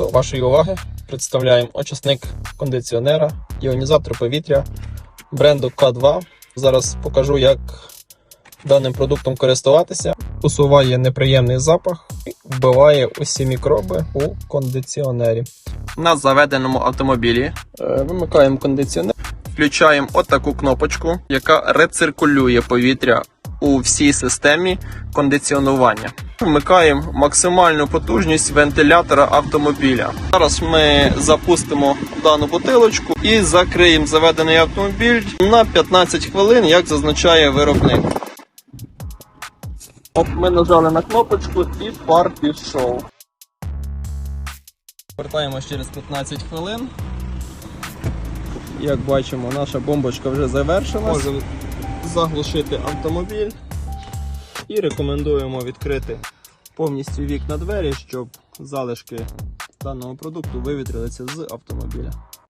До вашої уваги представляємо очисник кондиціонера, іонізатор повітря бренду К2. Зараз покажу, як даним продуктом користуватися. Усуває неприємний запах і вбиває усі мікроби у кондиціонері. На заведеному автомобілі е, вимикаємо кондиціонер, включаємо отаку кнопочку, яка рециркулює повітря у всій системі кондиціонування. Вмикаємо максимальну потужність вентилятора автомобіля. Зараз ми запустимо дану бутилочку і закриємо заведений автомобіль на 15 хвилин, як зазначає виробник. Оп, ми нажали на кнопочку і пар пішов. Повертаємось через 15 хвилин. Як бачимо, наша бомбочка вже завершилась. Заглушити автомобіль і рекомендуємо відкрити повністю вікна двері, щоб залишки даного продукту вивітрилися з автомобіля.